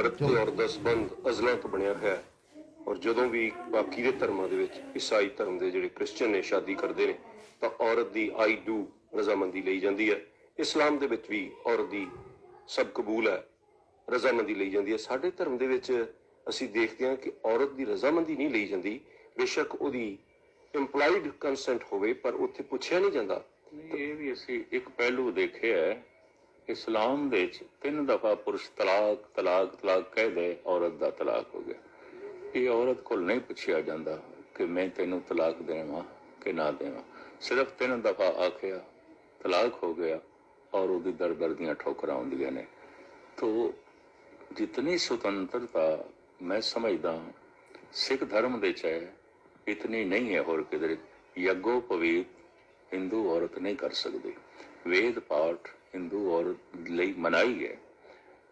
ਮਰਦ ਤੇ ਔਰਤ ਦਾ ਸੰਬੰਧ ਅਜ਼ਲਾਂ ਤੋਂ ਬਣਿਆ ਹੋਇਆ ਹੈ। ਔਰ ਜਦੋਂ ਵੀ ਬਾਕੀ ਦੇ ਧਰਮਾਂ ਦੇ ਵਿੱਚ ਈਸਾਈ ਧਰਮ ਦੇ ਜਿਹੜੇ ਕ੍ਰਿਸਚੀਅਨ ਨੇ, ਸ਼ਾਦੀ ਕਰਦੇ ਨੇ, ਤਾਂ ਔਰਤ ਦੀ ਆਈ ਡੂ ਰਜ਼ਾਮੰਦੀ ਲਈ ਜਾਂਦੀ ਹੈ। ਇਸਲਾਮ ਦੇ ਵਿੱਚ ਵੀ ਔਰਤ ਦੀ ਸਭ ਕਬੂਲ ਹੈ, ਰਜ਼ਾਮੰਦੀ ਲਈ ਜਾਂਦੀ ਹੈ। ਸਾਡੇ ਧਰਮ ਦੇ ਵਿੱਚ ਅਸੀਂ ਦੇਖਦੇ ਹਾਂ ਕਿ ਔਰਤ ਦੀ ਰਜ਼ਾਮੰਦੀ ਨਹੀਂ ਲਈ ਜਾਂਦੀ। ਬੇਸ਼ੱਕ ਉਹਦੀ ਇੰਪਲਾਈਡ ਕੰਸੈਂਟ ਹੋਵੇ, ਪਰ ਉੱਥੇ ਪੁੱਛਿਆ ਨਹੀਂ ਜਾਂਦਾ। ਇਹ ਵੀ ਅਸੀਂ ਇੱਕ ਪਹਿਲੂ ਦੇਖਿਆ ਹੈ ਇਸਲਾਮ ਦੇ ਵਿੱਚ ਤਿੰਨ ਦਫਾ ਪੁਰਸ਼ ਤਲਾਕ ਤਲਾਕ ਤਲਾਕ ਕਹਿ ਦੇ, ਔਰਤ ਦਾ ਤਲਾਕ ਹੋ ਗਿਆ। ਇਹ ਔਰਤ ਕੋਲ ਨਹੀਂ ਪੁੱਛਿਆ ਜਾਂਦਾ ਕਿ ਮੈਂ ਤੈਨੂੰ ਤਲਾਕ ਦੇਵਾਂ ਕਿ ਨਾ ਦੇਵਾਂ। ਸਿਰਫ ਤਿੰਨ ਦਫਾ ਆਖਿਆ, ਤਲਾਕ ਹੋ ਗਿਆ ਔਰ ਉਹਦੀ ਦਰ ਦੀਆਂ ਠੋਕਰਾਂ ਆਉਂਦੀਆਂ ਨੇ। ਤੋ ਜਿਤਨੀ ਸੁਤੰਤਰਤਾ ਮੈਂ ਸਮਝਦਾ ਸਿੱਖ ਧਰਮ ਦੇ ਚ ਹੈ, ਇਤਨੀ ਨਹੀਂ ਹੈ ਹੋਰ ਕਿਧਰੇ। ਯੱਗੋ ਪਵੀਤ ਹਿੰਦੂ ਔਰਤ ਨਹੀਂ ਕਰ ਸਕਦੀ। ਵੇਦ ਪਾਠ ਹਿੰਦੂ ਔਰਤ ਲਈ ਮਨਾਈ ਹੈ,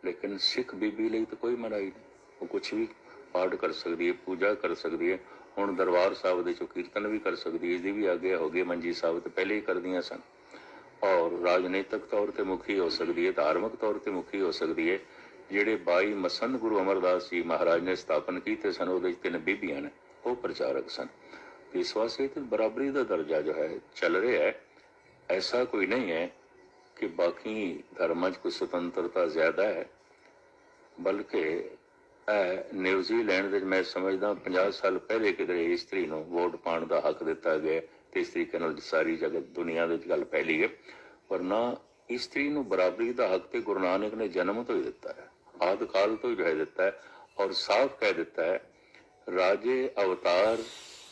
ਲੇਕਿਨ ਸਿੱਖ ਬੀਬੀ ਲਈ ਤਾਂ ਕੋਈ ਮਨਾਈ ਨਹੀਂ। ਉਹ ਕੁਝ ਵੀ ਪਾਠ ਕਰ ਸਕਦੀ ਹੈ, ਪੂਜਾ ਕਰ ਸਕਦੀ ਹੈ, ਹੁਣ ਦਰਬਾਰ ਸਾਹਿਬ ਦੇ ਚੋਂ ਕੀਰਤਨ ਵੀ ਕਰ ਸਕਦੀ ਹੈ, ਇਹਦੀ ਵੀ ਆਗੇ ਹੋ ਗਏ ਮੰਜੀ ਸਾਹਿਬ ਤੇ ਪਹਿਲੇ ਹੀ ਕਰਦੀਆਂ ਸਨ। ਔਰ ਰਾਜਨੀਤਿਕ ਤੌਰ ਤੇ ਮੁਖੀ ਹੋ ਸਕਦੀ ਹੈ, ਧਾਰਮਿਕ ਤੌਰ ਤੇ ਮੁਖੀ ਹੋ ਸਕਦੀ ਹੈ, ਜਿਹੜੇ 22 ਮਸੰਦ ਗੁਰੂ ਅਮਰਦਾਸ ਜੀ ਮਹਾਰਾਜ ਨੇ ਸਥਾਪਨ ਕੀਤੇ ਸਨ, ਉਹਦੇ ਤਿੰਨ ਬੀਬੀਆਂ ਨੇ, ਉਹ ਪ੍ਰਚਾਰਕ ਸਨ। ਇਸ ਵਾਸਤੇ ਤੇ ਬਰਾਬਰੀ ਦਾ ਦਰਜਾ ਜੋ ਹੈ, ਚੱਲ ਰਿਹਾ ਹੈ, ਐਸਾ ਕੋਈ ਨਹੀਂ ਹੈ ਕਿ ਬਾਕੀ ਧਰਮਾਂ 'ਚ ਕੋਈ ਸੁਤੰਤਰਤਾ ਜ਼ਿਆਦਾ ਹੈ ਬਲਕਿ ਇਹ ਨਿਊਜ਼ੀਲੈਂਡ ਦੇ ਮੈਂ ਸਮਝਦਾ 50 ਸਾਲ ਪਹਿਲੇ ਕਿਧਰੇ ਇਸਤਰੀ ਨੂੰ ਵੋਟ ਪਾਉਣ ਦਾ ਹੱਕ ਦਿੱਤਾ ਗਿਆ ਤੇ ਇਸ ਤਰੀਕੇ ਨਾਲ ਸਾਰੀ ਜਗਤ ਦੁਨੀਆ ਦੇ ਵਿੱਚ ਗੱਲ ਫੈਲੀ ਹੈ ਵਰਨਾ ਇਸਤਰੀ ਨੂੰ ਬਰਾਬਰੀ ਦਾ ਹੱਕ ਤੇ ਗੁਰੂ ਨਾਨਕ ਨੇ ਜਨਮ ਤੋਂ ਹੀ ਦਿੱਤਾ ਹੈ ਆਦਿ ਕਾਲ ਤੋਂ ਹੀ ਰਹਿ ਦਿੱਤਾ ਹੈ ਔਰ ਸਾਫ਼ ਕਹਿ ਦਿੱਤਾ ਹੈ ਰਾਜੇ ਅਵਤਾਰ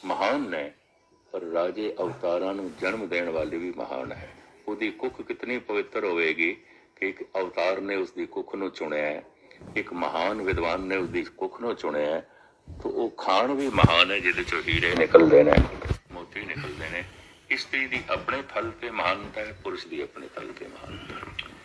ਮਹਾਨ ਨੇ ਪਰ ਰਾਜੇ ਅਵਤਾਰਾਂ ਨੂੰ ਜਨਮ ਦੇਣ ਵਾਲੇ ਵੀ ਮਹਾਨ ਹੈ ਉਹਦੀ ਕੁੱਖ ਕਿਤਨੀ ਪਵਿੱਤਰ ਹੋਵੇਗੀ ਕਿ ਇੱਕ ਅਵਤਾਰ ਨੇ ਉਸ ਦੀ ਕੁੱਖ ਨੂੰ ਚੁਣਿਆ ਹੈ, ਇੱਕ ਮਹਾਨ ਵਿਦਵਾਨ ਨੇ ਉਸ ਦੀ ਕੁੱਖ ਨੂੰ ਚੁਣਿਆ ਹੈ, ਤਾਂ ਉਹ ਖਾਣ ਵੀ ਮਹਾਨ ਹੈ, ਜਿਹਦੇ ਚੋਂ ਹੀਰੇ ਨਿਕਲਦੇ ਨੇ, ਮੋਤੀ ਨਿਕਲਦੇ ਨੇ। ਇਸਤਰੀ ਦੀ ਆਪਣੇ ਥਲ ਤੇ ਮਹਾਨਤਾ ਹੈ, ਪੁਰਸ਼ ਦੀ ਆਪਣੇ ਥਲ ਤੇ ਮਹਾਨਤਾ ਹੈ।